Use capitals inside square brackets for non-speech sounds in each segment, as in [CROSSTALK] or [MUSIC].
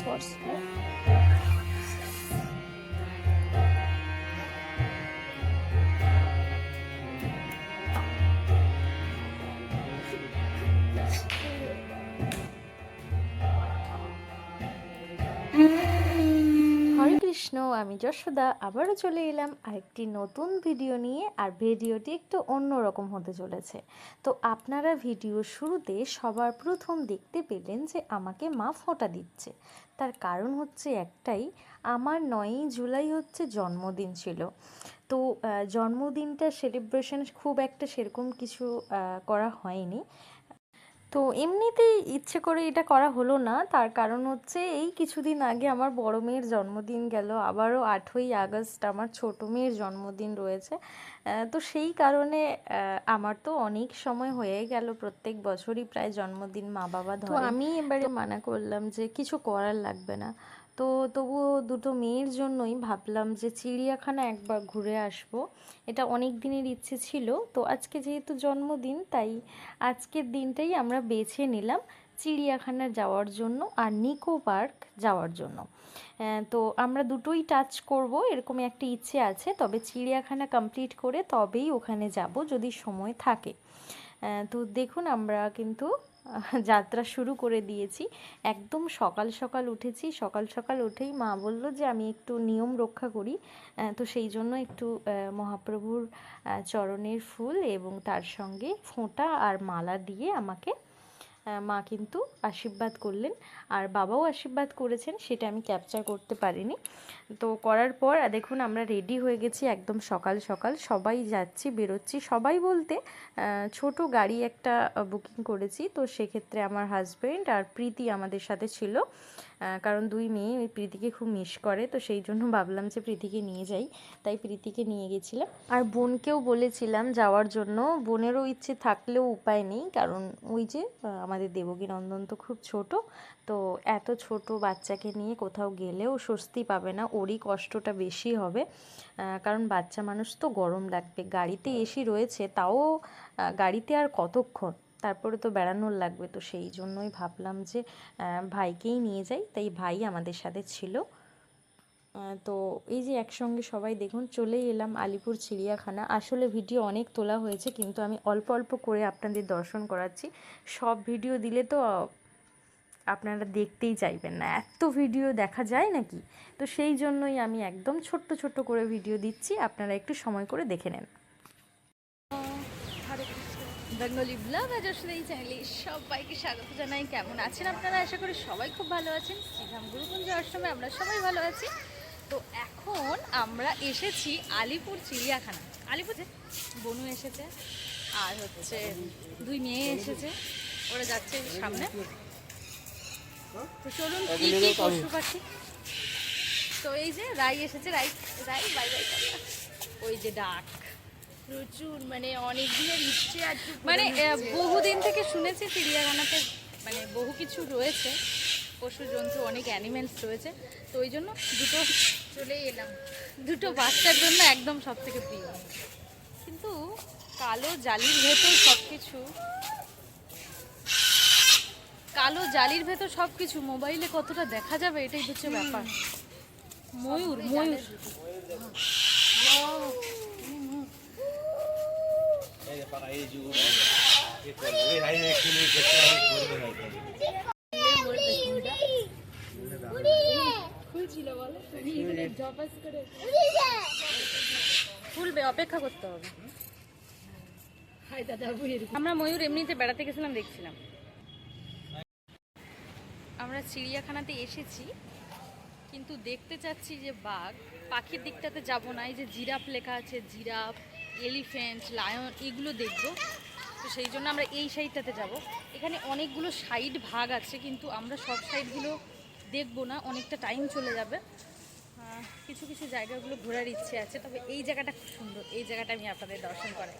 força. Né? আমি যশোদা, আবারও চলে এলাম আরেকটি নতুন ভিডিও নিয়ে আর ভিডিওটি একটু অন্যরকম হতে চলেছে। তো আপনারা ভিডিও শুরুতে সবার প্রথম দেখতে পেলেন যে আমাকে মা ফোঁটা দিচ্ছে। তার কারণ হচ্ছে একটাই, আমার নয়ই জুলাই হচ্ছে জন্মদিন ছিল। তো জন্মদিনটা সেলিব্রেশন খুব একটা সেরকম কিছু করা হয়নি। তো এমনিতেই ইচ্ছে করে এটা করা হলো না। তার কারণ হচ্ছে এই কিছুদিন আগে আমার বড় মেয়ের জন্মদিন গেল। আবারও আঠই আগস্ট আমার ছোট মেয়ের জন্মদিন রয়েছে। তো সেই কারণে আমার তো অনেক সময় হয়ে গেল প্রত্যেক বছরই প্রায় জন্মদিন মা বাবা ধরে। তো আমি এবারে মানা করলাম যে কিছু করার লাগবে না। তো তবুও দুটো মেয়ের জন্যই ভাবলাম যে চিড়িয়াখানা একবার ঘুরে আসব। এটা অনেক দিনের ইচ্ছে ছিল, তো আজকে যেহেতু জন্মদিন, তাই আজকের দিনটাই আমরা বেছে নিলাম চিড়িয়াখানা যাওয়ার জন্য আর নিকো পার্ক যাওয়ার জন্য। তো আমরা দুটোই টাচ করব, এরকম একটা ইচ্ছে আছে, তবে চিড়িয়াখানা কমপ্লিট করে তবেই ওখানে যাব যদি সময় থাকে। তো দেখুন আমরা কিন্তু যাত্রা শুরু করে দিয়েছি। একদম সকাল সকাল উঠেছি। সকাল সকাল উঠেই মা বলল যে, আমি একটু নিয়ম রক্ষা করি। তো সেই জন্য একটু মহাপ্রভুর চরণের ফুল এবং তার সঙ্গে ফোঁটা আর মালা দিয়ে আমাকে মা কিন্তু আশীর্বাদ করলেন। আর বাবাও আশীর্বাদ করেছেন, সেটা আমি ক্যাপচার করতে পারিনি। তো করার পর দেখুন আমরা রেডি হয়ে গেছি একদম সকাল সকাল। সবাই যাচ্ছি, বেরোচ্ছি। সবাই বলতে ছোট গাড়ি একটা বুকিং করেছি। তো সেক্ষেত্রে আমার হাজব্যান্ড আর প্রীতি আমাদের সাথে ছিল। কারণ দুই মেয়ে, ওই প্রীতিকে খুব মিস করে, তো সেই জন্য ভাবলাম যে প্রীতিকে নিয়ে যাই। তাই প্রীতিকে নিয়ে গেছিলাম। আর বোনকেও বলেছিলাম যাওয়ার জন্য। বোনেরও ইচ্ছে থাকলেও উপায় নেই, কারণ ওই যে আমাদের দেবকী নন্দন তো খুব ছোট, তো এত ছোট বাচ্চাকে নিয়ে কোথাও গেলেও স্বস্তি পাবে না, ওরই কষ্টটা বেশি হবে। কারণ বাচ্চা মানুষ তো গরম লাগবে। গাড়িতে এসি রয়েছে, তাও গাড়িতে আর কতক্ষণ? তারপরে তো বেড়ানোর লাগবে, তো সেই জন্যই ভাবলাম যে ভাইকেই নিয়ে যাই। তাই ভাই আমাদের সাথে ছিল। তো এই যে একসঙ্গে সবাই দেখুন, চলেই এলাম আলিপুর চিড়িয়াখানা। আসলে ভিডিও অনেক তোলা হয়েছে, কিন্তু আমি অল্প অল্প করে আপনাদের দর্শন করাচ্ছি। সব ভিডিও দিলে তো আপনারা দেখতেই চাইবেন না। এত ভিডিও দেখা যায় নাকি? তো সেই জন্যই আমি একদম ছোট্ট ছোট্ট করে ভিডিও দিচ্ছি। আপনারা একটু সময় করে দেখে নেন। বেঙ্গলি ব্লগ আজ আসলে এই চ্যানেলে সবাইকে স্বাগত জানাই। কেমন আছেন আপনারা? আশা করি সবাই খুব ভালো আছেন। শ্রীধাম গুরুকুঞ্জ আশ্রমে আমরা সবাই ভালো আছি। তো এখন আমরা এসেছি আলিপুর চিড়িয়াখানা। আলিপুর বনু এসেছে, আর হচ্ছে দুই মেয়ে এসেছে। ওরা যাচ্ছে সামনে। তো চলুন, কি কি পশু পাখি? তো এই যে রাই এসেছে, রাই রাই বাই বাই। ওই যে ডাক। প্রচুর মানে অনেক দিনের ইচ্ছে আর মানে বহুদিন থেকে শুনেছি চিড়িয়াখানাতে মানে বহু কিছু রয়েছে পশু জন্তু অনেক অ্যানিমেলস রয়েছে তো ওই জন্য দুটো চলে এলাম। দুটো বাচ্চার জন্য একদম সব থেকে প্রিয়। কিন্তু কালো জালির ভেতর সব কিছু কালো জালির ভেতর সব কিছু মোবাইলে কতটা দেখা যাবে এটাই হচ্ছে ব্যাপার। ময়ূর ময়ূর। অপেক্ষা করতে হবে। আমরা ময়ূর এমনিতে বেড়াতে গেছিলাম, দেখছিলাম। আমরা চিড়িয়াখানাতে এসেছি, কিন্তু দেখতে চাচ্ছি যে বাঘ, পাখির দিকটাতে যাব না। এই যে জিরাফ লেখা আছে, জিরাফ। এলিফ্যান্ট, লায়ন এগুলো দেখব। তো সেই জন্য আমরা এই সাইডটাতে যাব। এখানে অনেকগুলো সাইড ভাগ আছে, কিন্তু আমরা সব সাইডগুলো দেখব না, অনেকটা টাইম চলে যাবে। কিছু কিছু জায়গাগুলো ঘোরার ইচ্ছে আছে, তবে এই জায়গাটা খুব সুন্দর। এই জায়গাটা আমি আপনাদের দর্শন করাই।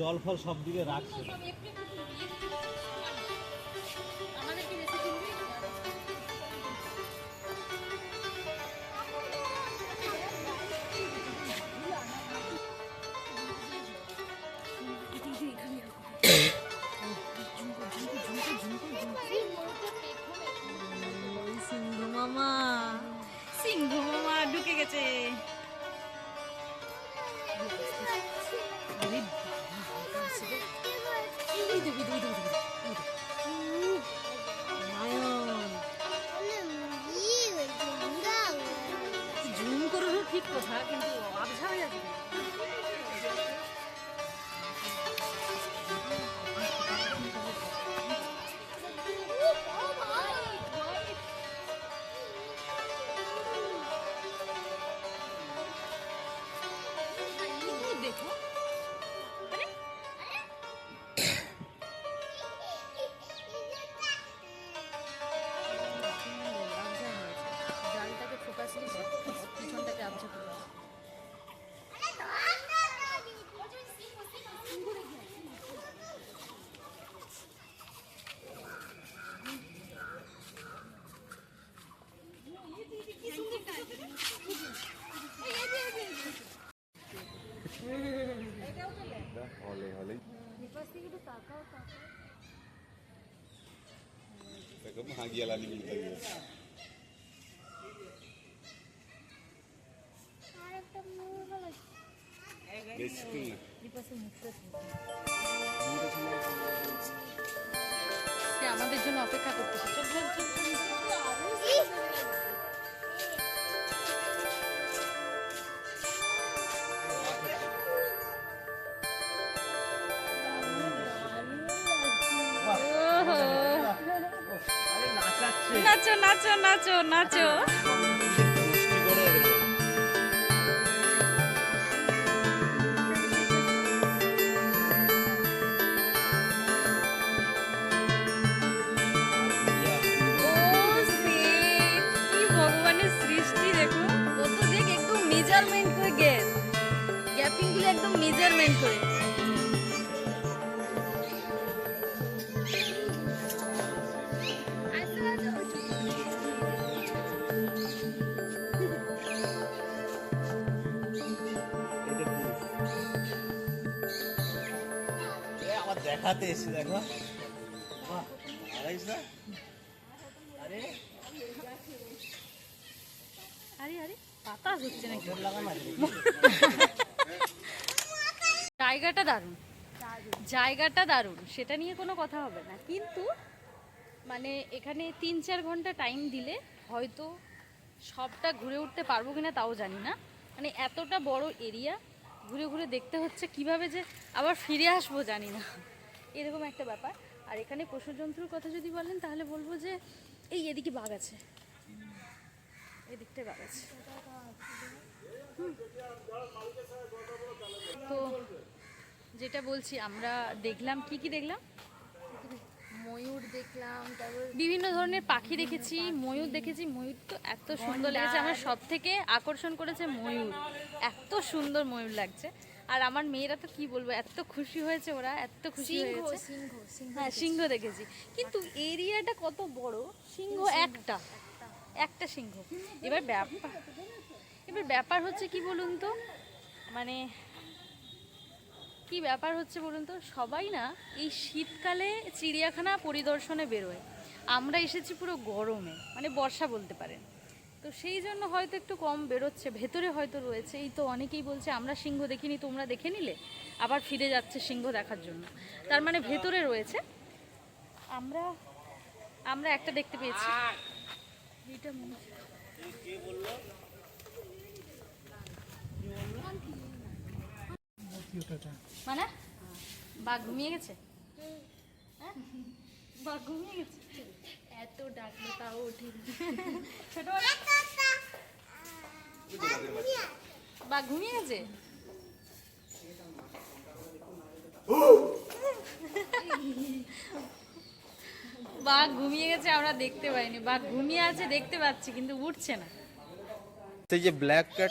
জল ফল সব দিকে রাখছে। Beauty কাছ থেকে একটু তাকাও তাকাও দেখো ভাগিয়া লালি মিলতে আর একটা মূল ভালো বেশ কি দিপাশে মুখটা আমাদের জন্য অপেক্ষা করতেছে। চল নাচো নাচো নাচো নাচো। মেজারমেন্ট করে গুলো একদম মেজারমেন্ট করে দেখাতে এসে দেখো। আরে। হচ্ছে নাকি? জায়গাটা দারুণ। জায়গাটা দারুণ সেটা নিয়ে কোনো কথা হবে না। কিন্তু মানে এখানে তিন চার ঘণ্টা টাইম দিলে হয়তো সবটা ঘুরে উঠতে পারব কিনা তাও জানি না। মানে এতটা বড় এরিয়া ঘুরে ঘুরে দেখতে হচ্ছে কীভাবে যে আবার ফিরে আসব জানি না। এরকম একটা ব্যাপার। আর এখানে পশু জন্তুর কথা যদি বলেন তাহলে বলব যে এই এদিকে বাঘ আছে। এদিকটায় বাঘ আছে। তো যেটা বলছি আমরা দেখলাম কি কি দেখলাম? ময়ূর দেখলাম তারপর বিভিন্ন ধরনের পাখি দেখেছি ময়ূর দেখেছি। ময়ূর তো এত সুন্দর লেগেছে। আমার সব থেকে আকর্ষণ করেছে ময়ূর। এত সুন্দর ময়ূর লাগছে। আর আমার মেয়েরা তো কি বলব এত খুশি হয়েছে ওরা এত খুশি হয়েছে। হ্যাঁ সিংহ দেখেছি। কিন্তু এরিয়াটা কত বড় সিংহ। একটা। একটা সিংহ। এবার ব্যাপার এবার ব্যাপার হচ্ছে কি বলুন তো? মানে কি ব্যাপার হচ্ছে বলুন তো? সবাই না এই শীতকালে চিড়িয়াখানা পরিদর্শনে বেরোয়। আমরা এসেছি পুরো গরমে মানে বর্ষা বলতে পারেন। তো সেই জন্য হয়তো একটু কম বেরোচ্ছে, ভেতরে হয়তো রয়েছে। এই তো অনেকেই বলছে, আমরা সিংহ দেখিনি, তোমরা দেখে নিলে? আবার ফিরে যাচ্ছে সিংহ দেখার জন্য। তার মানে ভেতরে রয়েছে। আমরা আমরা একটা দেখতে পেয়েছি। মানে? বাঘ ঘুমিয়ে গেছে? হ্যাঁ? বাঘ ঘুমিয়ে গেছে? এত ডাকলো তাও ওঠেনি। ছোট বা ঘুমিয়ে গেছে বা ঘুমিয়ে গেছে আমরা দেখতে পাইনি। বাঘ ঘুমিয়ে আছে দেখতে পাচ্ছি কিন্তু উঠছে না। সেই যে ব্ল্যাক ক্যাট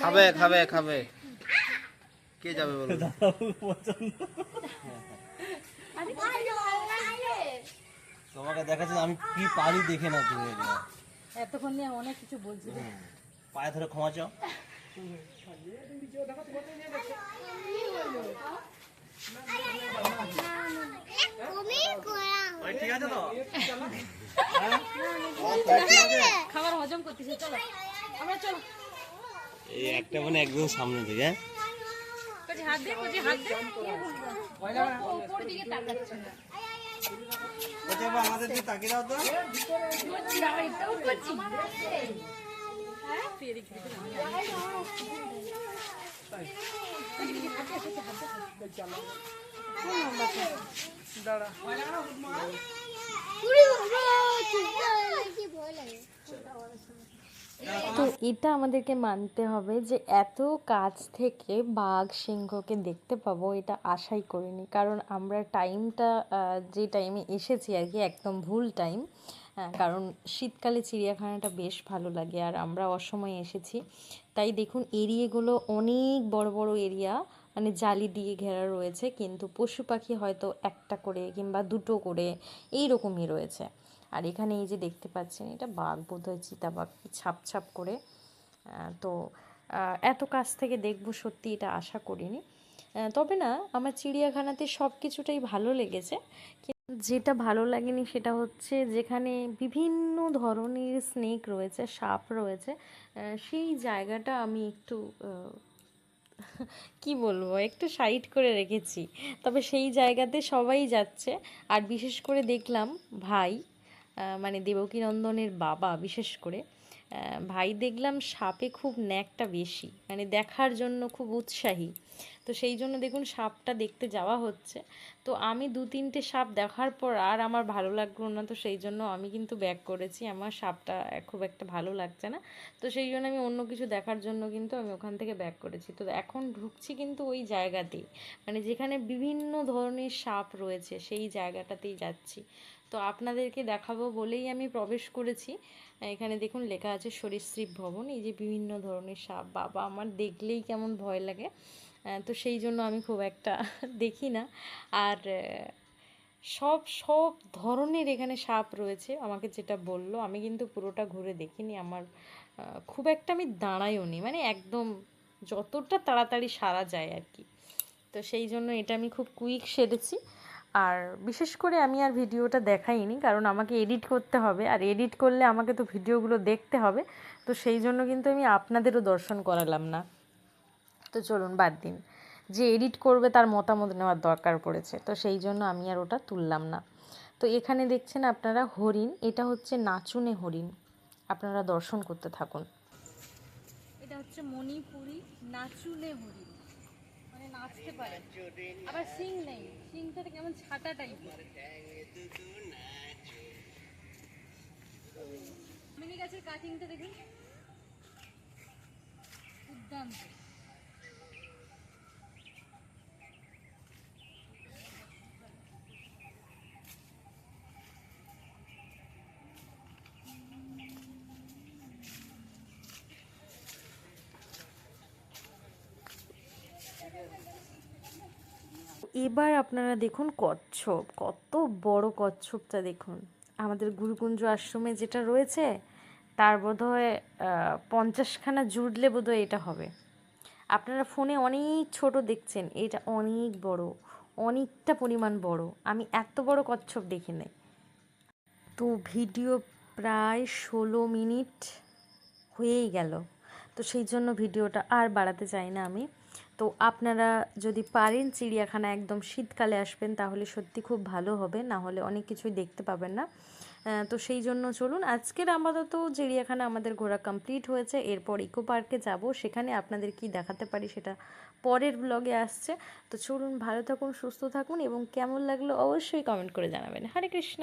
খাবে খাবে খাবে। কে যাবে বলো? তোমাকে দেখাচ্ছে আমি কি পারি দেখে না তুমি এতক্ষণ নিয়ে অনেক কিছু বলছি। পায়ে ধরে ক্ষমা চাও। ঠিক আছে তো খাবার হজম করতেছে চলো। আমরা চলো। এই একটা মানে একদম সামনে থেকে হ্যাঁ? হাত দে হাত দে। ওপর দিকে তাকাচ্ছে না। আমাদের দিকে তাকিয়ে দাও তো। করছি তো এটা আমাদেরকে মানতে হবে যে এত কাছ থেকে বাঘ সিংহকে দেখতে পাবো, এটা আশাই করিনি। কারণ আমরা টাইমটা যে টাইমে এসেছি আর কি, একদম ভুল টাইম কারণ শীতকালে চিড়িয়াখানাটা বেশ ভালো লাগে আর আমরা অসময়ে এসেছি। তাই দেখুন, এরিয়াগুলো অনেক বড় বড় এরিয়া মানে জালি দিয়ে ঘেরা রয়েছে, কিন্তু পশু পাখি হয়তো একটা করে কিংবা দুটো করে এই রকমই রয়েছে। আর এখানে এই যে দেখতে পাচ্ছেন, এটা বাঘ বোধহয় চিতাবাঘ কি ছাপ ছাপ করে। তো এত কাছ থেকে দেখব সত্যি এটা আশা করিনি। তবে না, আমার চিড়িয়াখানাতে সব কিছুটাই ভালো লেগেছে। যেটা ভালো লাগেনি সেটা হচ্ছে যেখানে বিভিন্ন ধরনের স্নেক রয়েছে, সাপ রয়েছে সেই জায়গাটা আমি একটু [LAUGHS] কি বলব, একটু সাইড করে রেখেছি। তবে সেই জায়গাতে সবাই যাচ্ছে। আর বিশেষ করে দেখলাম ভাই মানে দেবকীনন্দনের বাবা বিশেষ করে ভাই দেখলাম সাপে খুব ন্যাকটা বেশি মানে দেখার জন্য খুব উৎসাহী। তো সেই জন্য দেখুন সাপটা দেখতে যাওয়া হচ্ছে। তো আমি দু তিনটে সাপ দেখার পর আর আমার ভালো লাগল না, তো সেই জন্য আমি কিন্তু ব্যাক করেছি। আমার সাপটা খুব একটা ভালো লাগছে না। তো সেই জন্য আমি অন্য কিছু দেখার জন্য কিন্তু আমি ওখান থেকে ব্যাক করেছি। তো এখন ঢুকছি কিন্তু ওই জায়গাতেই মানে যেখানে বিভিন্ন ধরনের সাপ রয়েছে সেই জায়গাটাতেই যাচ্ছি। তো আপনাদেরকে দেখাবো বলেই আমি প্রবেশ করেছি। এখানে দেখুন লেখা আছে সরীসৃপ ভবন। এই যে বিভিন্ন ধরনের সাপ, বাবা, আমার দেখলেই কেমন ভয় লাগে। তো সেই জন্য আমি খুব একটা [LAUGHS] দেখি না। আর সব সব ধরনের এখানে সাপ রয়েছে, আমাকে যেটা বলল, আমি কিন্তু পুরোটা ঘুরে দেখিনি। আমার খুব একটা আমি দাঁড়াইও নি মানে একদম যতটা তাড়াতাড়ি সারা যায় আর কি। তো সেই জন্য এটা আমি খুব কুইক সেরেছি। আর বিশেষ করে আমি আর ভিডিওটা দেখাইনি, কারণ আমাকে এডিট করতে হবে। আর এডিট করলে আমাকে তো ভিডিওগুলো দেখতে হবে। তো সেই জন্য কিন্তু আমি আপনাদেরও দর্শন করালাম না। তো চলুন বাদ দিন। যে এডিট করবে তার মতামত নেওয়ার দরকার পড়েছে। তো সেই জন্য আমি আর ওটা তুললাম না। তো এখানে দেখছেন আপনারা হরিণ, এটা হচ্ছে নাচুনে হরিণ। আপনারা দর্শন করতে থাকুন। এটা হচ্ছে মণিপুরি নাচুনে হরিণ। নাচতে পারে। আবার সিং নেই। সিংটা কেমন ছাটা টাইপের মিনি গাছের কাটিংটা দেখুন। দুর্দান্ত এবার আপনারা দেখুন কচ্ছপ, কত বড় কচ্ছপটা দেখুন। আমাদের গুরুকুঞ্জ আশ্রমে যেটা রয়েছে, তার বোধহয় পঞ্চাশখানা জুড়লে বোধহয় এটা হবে। আপনারা ফোনে অনেক ছোট দেখছেন, এটা অনেক বড়, অনেকটা পরিমাণ বড়। আমি এত বড় কচ্ছপ দেখি নাই। তো ভিডিও প্রায় ষোলো মিনিট হয়েই গেল। তো সেই জন্য ভিডিওটা আর বাড়াতে চাই না আমি। তো আপনারা যদি পারেন চিড়িয়াখানা একদম শীতকালে আসবেন, তাহলে সত্যি খুব ভালো হবে, না হলে অনেক কিছুই দেখতে পাবেন না। তো সেই জন্য চলুন, আজকের আপাতত চিড়িয়াখানা আমাদের ঘোরা কমপ্লিট হয়েছে, এরপর ইকো পার্কে যাব, সেখানে আপনাদের কি দেখাতে পারি সেটা পরের ব্লগে আসছে। তো চলুন, ভালো থাকুন, সুস্থ থাকুন এবং কেমন লাগল অবশ্যই কমেন্ট করে জানাবেন। হরে কৃষ্ণ!